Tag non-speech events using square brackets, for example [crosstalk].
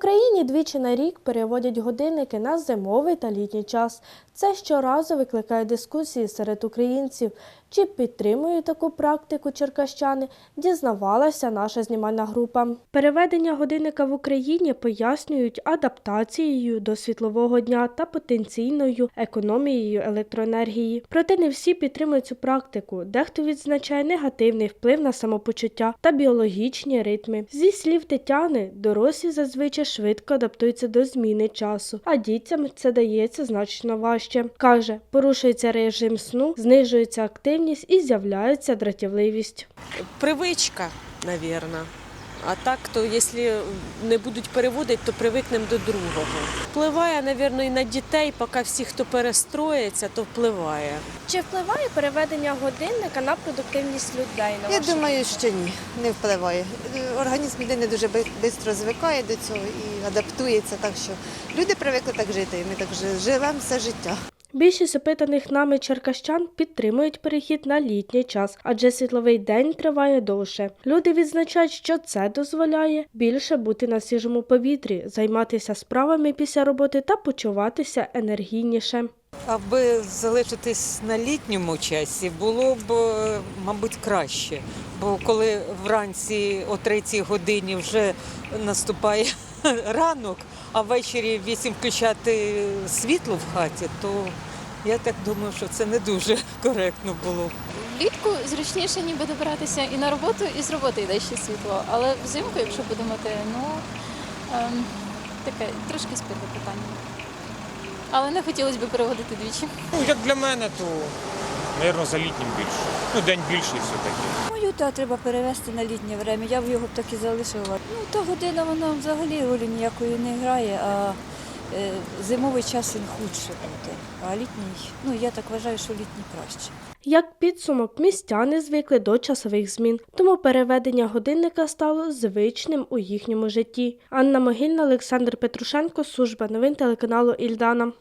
Україні двічі на рік переводять годинники на зимовий та літній час. Це щоразу викликає дискусії серед українців. Чи підтримують таку практику черкащани, дізнавалася наша знімальна група. Переведення годинника в Україні пояснюють адаптацією до світлового дня та потенційною економією електроенергії. Проте не всі підтримують цю практику. Дехто відзначає негативний вплив на самопочуття та біологічні ритми. Зі слів Тетяни, дорослі зазвичай швидко адаптуються до зміни часу, а дітям це дається значно важче. Каже, порушується режим сну, знижується активність і з'являється дратівливість. Привичка, навірно. А так, то якщо не будуть переводити, то привикнемо до другого. Впливає, навірно, і на дітей, поки всі, хто перестроїться, то впливає. Чи впливає переведення годинника на продуктивність людей? На Я думаю, що ні, не впливає. Організм людини дуже швидко звикає до цього і адаптується, так що люди привикли так жити, і ми так живемо все життя. Більшість опитаних нами черкащан підтримують перехід на літній час, адже світловий день триває довше. Люди відзначають, що це дозволяє більше бути на свіжому повітрі, займатися справами після роботи та почуватися енергійніше. Аби залишитись на літньому часі, було б, е, мабуть, краще. Бо коли вранці о третій годині вже наступає [laughs] ранок, а ввечері вісім включати світло в хаті, то я так думаю, що це не дуже [laughs] коректно було. Влітку зручніше ніби добиратися і на роботу, і з роботи йде ще світло. Але взимку, якщо подумати, ну ем, таке трошки спірне питання. Але не хотілося б переводити двічі. Ну, як для мене, то, мабуть, за літнім більше. Ну, день більший все-таки. Мою та треба перевести на літнє время. Я б його б так і залишила. Ну, та година вона взагалі ролі ніякої не грає, а е, зимовий час він худше буде. А літній, ну я так вважаю, що літній краще. Як підсумок, містяни звикли до часових змін, тому переведення годинника стало звичним у їхньому житті. Анна Могильна, Олександр Петрушенко, служба новин телеканалу Ільдана.